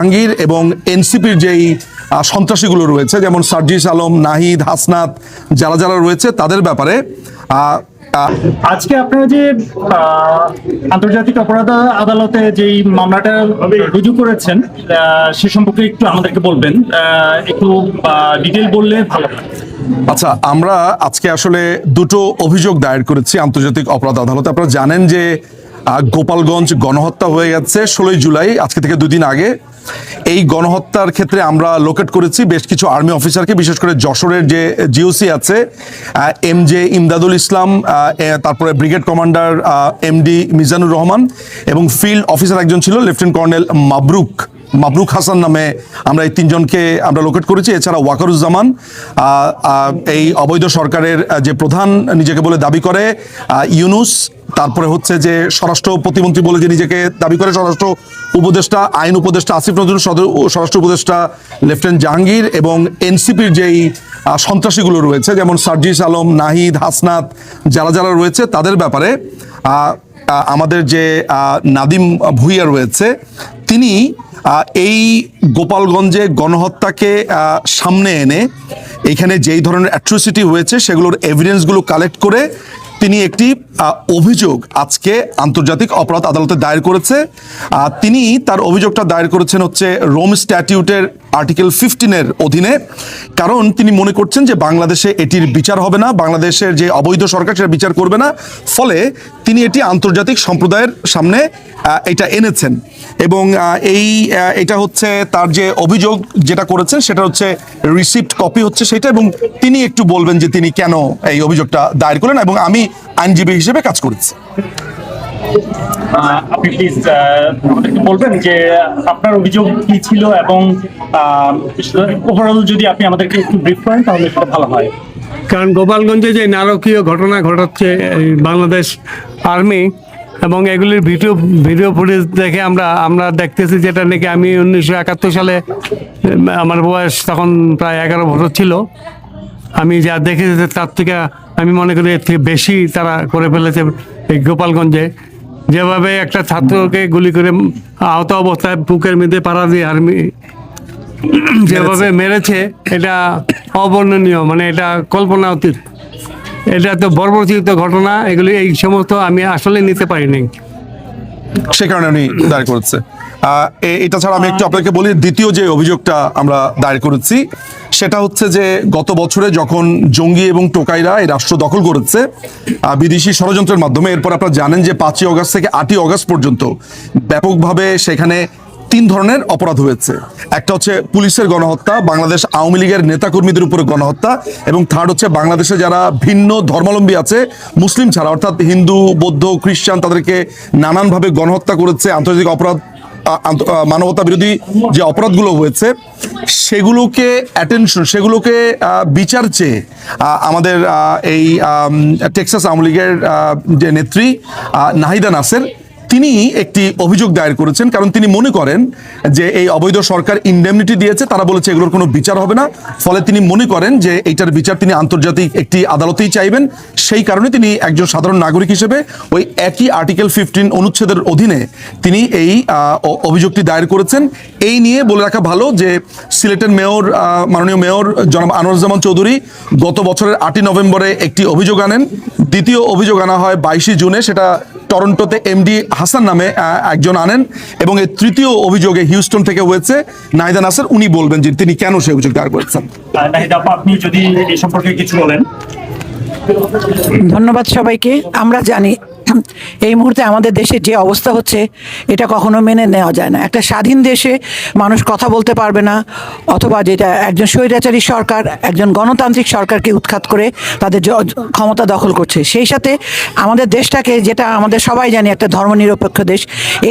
জাহাঙ্গীর এবং এনসিপির যেই সন্ত্রাসীগুলো রয়েছে যেমন সার্জিস আলম নাহিদ হাসনাত যারা যারা রয়েছে তাদের ব্যাপারে আজকে আপনারা যে আন্তর্জাতিক অপরাধ আদালতে যেই মামলাটা রুজু করেছেন সে সম্পর্কে একটু আমাদেরকে বলবেন একটু ডিটেল বললে ভালো আচ্ছা আমরা আজকে আসলে দুটো অভিযোগ দায়ের করেছি আন্তর্জাতিক অপরাধ আদালতে। আপনারা জানেন যে গোপালগঞ্জ গণহত্যা হয়ে গেছে ষোলোই জুলাই, আজকে থেকে দুদিন আগে। এই গণহত্যার ক্ষেত্রে আমরা লোকেট করেছি বেশ কিছু আর্মি অফিসারকে বিশেষ করে যশোরের যে জিওসি আছে এম জে ইমদাদুল ইসলাম তারপরে brigade commander M D Mizanur Rahman এবং ফিল্ড অফিসার একজন ছিল লেফটেন্যান্ট কর্নেল মাবরুক মাবরুক হাসান নামে আমরা এই তিনজনকে আমরা লোকেট করেছি। এছাড়া ওয়াকারুজ্জামান এই অবৈধ সরকারের যে প্রধান, নিজেকে বলে দাবি করে ইউনুস তারপরে হচ্ছে যে স্বরাষ্ট্র প্রতিমন্ত্রী বলে যে নিজেকে দাবি করে স্বরাষ্ট্র উপদেষ্টা, আইন উপদেষ্টা আসিফ নজরুল স্বরাষ্ট্র উপদেষ্টা লেফটেন্যান্ট জাহাঙ্গীর এবং এনসিপির যেই সন্ত্রাসীগুলো রয়েছে, যেমন সার্জিস আলম, নাহিদ, হাসনাত, যারা যারা রয়েছে তাদের ব্যাপারে আমাদের যে নাদিম ভুইয়া রয়েছে, তিনি এই গোপালগঞ্জে গণহত্যাকে সামনে এনে এখানে যেই ধরনের অ্যাট্রোসিটি হয়েছে, সেগুলোর এভিডেন্সগুলো কালেক্ট করে তিনি একটি অভিযোগ আজকে আন্তর্জাতিক অপরাধ আদালতে দায়ের করেছে। তিনি তার অভিযোগটা দায়ের করেছেন হচ্ছে রোম স্ট্যাটিউটের আর্টিকেল ফিফটিনের অধীনে, কারণ তিনি মনে করছেন যে বাংলাদেশে এটির বিচার হবে না, বাংলাদেশের যে অবৈধ সরকার সেটা বিচার করবে না, ফলে তিনি এটি আন্তর্জাতিক সম্প্রদায়ের সামনে এটা এনেছেন। এবং এই এটা হচ্ছে তার যে অভিযোগ যেটা করেছেন, সেটা হচ্ছে রিসিপ্ট কপি হচ্ছে সেটা, এবং তিনি একটু বলবেন যে তিনি কেন এই অভিযোগটা দায়ের করলেন, এবং আমি আইনজীবী হিসেবে কাজ করেছি। আপনি প্লিজ আমাদেরকে বলবেন যে আপনার অভিযোগ কি ছিল এবং ওভারঅল যদি আপনি আমাদেরকে একটু ব্রিফ করেন, তাহলে সেটা ভালো হয়। কারণ গোপালগঞ্জে যে নারকীয় ঘটনা ঘটাচ্ছে বাংলাদেশ আর্মি এবং এগুলির ভিডিও ভিডিও ফুটেজ দেখে আমরা আমরা দেখতেছি যেটা নাকি আমি উনিশশো একাত্তর সালে আমার বয়স তখন প্রায় এগারো বছর ছিল। আমি যা দেখেছি তার থেকে আমি মনে করি এর থেকে বেশি তারা করে ফেলেছে এই গোপালগঞ্জে। যেভাবে একটা ছাত্রকে গুলি করে আহত অবস্থায় বুকের মধ্যে পাড়া দিয়ে আর্মি যেভাবে মেরেছে। এটা অবর্ণনীয় মানে এটা কল্পনা অতীত। এটা তো বর্বরচিত ঘটনা এগুলি এই সমস্ত আমি আসলে নিতে পারিনি। সে কারণে উনি দাঁড় করেছে। এটা ছাড়া আমি একটু আপনাকে বলি, দ্বিতীয় যে অভিযোগটা আমরা দায়ের করেছি, সেটা হচ্ছে যে গত বছরে যখন জঙ্গি এবং টোকাইরা এই রাষ্ট্র দখল করেছে বিদেশি ষড়যন্ত্রের মাধ্যমে, এরপর আপনারা জানেন যে পাঁচই অগস্ট থেকে আটই অগস্ট পর্যন্ত ব্যাপকভাবে সেখানে তিন ধরনের অপরাধ হয়েছে। একটা হচ্ছে পুলিশের গণহত্যা, বাংলাদেশ আওয়ামী লীগের নেতাকর্মীদের উপরে গণহত্যা, এবং থার্ড হচ্ছে বাংলাদেশে যারা ভিন্ন ধর্মাবলম্বী আছে, মুসলিম ছাড়া, অর্থাৎ হিন্দু, বৌদ্ধ, খ্রিস্টান, তাদেরকে নানানভাবে গণহত্যা করেছে, আন্তর্জাতিক অপরাধ মানবতা বিরোধী যে অপরাধগুলো হয়েছে, সেগুলোকে অ্যাটেনশন সেগুলোকে বিচার চেয়ে আমাদের এই টেক্সাস আওয়ামী লীগের যে নেত্রী নাহিদা নাসের তিনি একটি অভিযোগ দায়ের করেছেন, কারণ তিনি মনে করেন যে এই অবৈধ সরকার ইন্ডেমনিটি দিয়েছে, তারা বলেছে এগুলোর কোনো বিচার হবে না। ফলে তিনি মনে করেন যে এইটার বিচার তিনি আন্তর্জাতিক একটি আদালতেই চাইবেন। সেই কারণে তিনি একজন সাধারণ নাগরিক হিসেবে ওই একই আর্টিকেল ফিফটিন অনুচ্ছেদের অধীনে তিনি এই অভিযোগটি দায়ের করেছেন। এই নিয়ে বলে রাখা ভালো যে সিলেটের মেয়র মাননীয় মেয়র জনাব আনোয়ারুজ্জামান চৌধুরী গত বছরের আটই নভেম্বরে একটি অভিযোগ আনেন। দ্বিতীয় অভিযোগ আনা হয় বাইশে জুনে, সেটা টরন্টোতে এমডি হাসান নামে আহ, একজন আনেন এবং এই তৃতীয় অভিযোগে হিউস্টন থেকে হয়েছে নাহিদা নাসের। উনি বলবেন যে তিনি কেন সেই অভিযোগ দায়ের করেছেন। আপনি যদি এই সম্পর্কে কিছু বলেন। ধন্যবাদ সবাইকে। আমরা জানি এই মুহূর্তে আমাদের দেশে যে অবস্থা হচ্ছে, এটা কখনো মেনে নেওয়া যায় না। একটা স্বাধীন দেশে মানুষ কথা বলতে পারবে না, অথবা যেটা একজন স্বৈরাচারী সরকার, একজন গণতান্ত্রিক সরকারকে উৎখাত করে তাদের ক্ষমতা দখল করছে। সেই সাথে আমাদের দেশটাকে, যেটা আমাদের সবাই জানি, একটা ধর্মনিরপেক্ষ দেশ।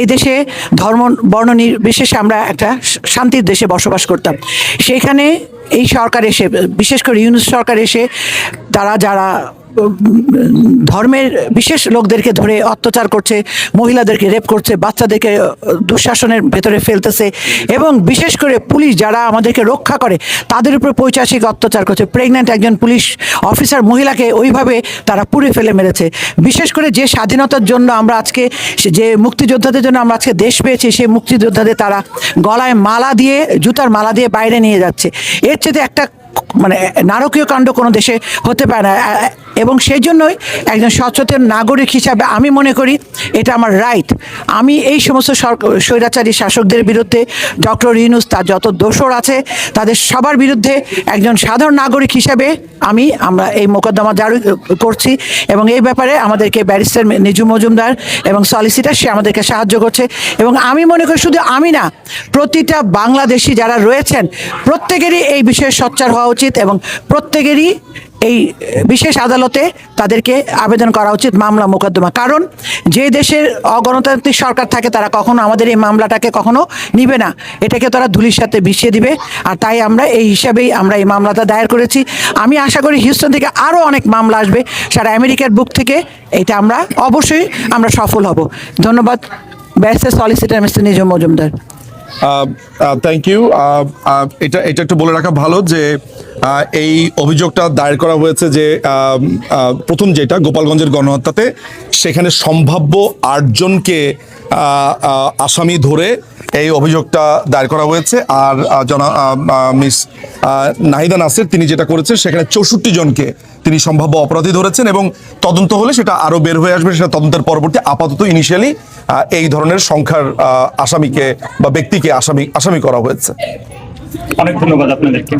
এই দেশে ধর্ম, বর্ণ নির্বিশেষে আমরা একটা শান্তির দেশে বসবাস করতাম। সেইখানে এই সরকার এসে, বিশেষ করে ইউনুস সরকার এসে, তারা যারা ধর্মের বিশেষ লোকদেরকে ধরে অত্যাচার করছে, মহিলাদেরকে রেপ করছে, বাচ্চাদেরকে দুঃশাসনের ভেতরে ফেলতেছে এবং বিশেষ করে পুলিশ যারা আমাদেরকে রক্ষা করে, তাদের উপর পৈচাসিক অত্যাচার করছে। প্রেগন্যান্ট একজন পুলিশ অফিসার মহিলাকে ওইভাবে তারা পুড়ে ফেলে মেরেছে। বিশেষ করে যে স্বাধীনতার জন্য আমরা আজকে, যে মুক্তিযোদ্ধাদের জন্য আমরা আজকে দেশ পেয়েছি, সেই মুক্তিযোদ্ধাদের তারা গলায় মালা দিয়ে, জুতার মালা দিয়ে বাইরে নিয়ে যাচ্ছে। এর চেয়ে একটা মানে নারকীয় কাণ্ড কোনো দেশে হতে পারে না। এবং সেই জন্যই একজন সচেতন নাগরিক হিসাবে আমি মনে করি এটা আমার রাইট আমি এই সমস্ত স্বৈরাচারী শাসকদের বিরুদ্ধে ডক্টর ইউনুস, তার যত দোষর আছে, তাদের সবার বিরুদ্ধে একজন সাধারণ নাগরিক হিসাবে আমি, আমরা এই মোকদ্দমা জারি করছি। এবং এই ব্যাপারে আমাদেরকে ব্যারিস্টার নিজু মজুমদার এবং সলিসিটার, সে আমাদেরকে সাহায্য করছে। এবং আমি মনে করি শুধু আমি না, প্রতিটা বাংলাদেশি যারা রয়েছেন, প্রত্যেকেরই এই বিষয়ে সোচ্চার হওয়া উচিত এবং প্রত্যেকেরই এই বিশেষ আদালতে তাদেরকে আবেদন করা উচিত মামলা মোকদ্দমা। কারণ যে দেশের অগণতান্ত্রিক সরকার থাকে, তারা কখনো আমাদের এই মামলাটাকে কখনো নিবে না। এটাকে তারা ধুলির সাথে মিশিয়ে দিবে আর তাই আমরা এই হিসাবেই আমরা এই মামলাটা দায়ের করেছি। আমি আশা করি হিউস্টন থেকে আরও অনেক মামলা আসবে। সারা আমেরিকার বুক থেকে এটা আমরা অবশ্যই আমরা সফল হব। ধন্যবাদ। ব্যারিস্টার সলিসিটার মিস্টার নিজম মজুমদার। থ্যাংক ইউ এটা এটা একটু বলে রাখা ভালো যে এই অভিযোগটা দায়ের করা হয়েছে যে প্রথম যেটা গোপালগঞ্জের গণহত্যাতে, সেখানে সম্ভাব্য আটজনকে আসামি ধরে এই অভিযোগটা দায়ের করা হয়েছে। আর জনা মিস নাহিদা নাসির তিনি যেটা করেছেন সেখানে চৌষট্টি জনকে তিনি সম্ভাব্য অপরাধী ধরেছেন এবং তদন্ত হলে সেটা আরও বের হয়ে আসবে সেটা তদন্তের পরবর্তী আপাতত ইনিশিয়ালি এই ধরনের সংখ্যার আসামিকে বা ব্যক্তিকে আসামি আসামি করা হয়েছে। অনেক ধন্যবাদ আপনাদেরকে।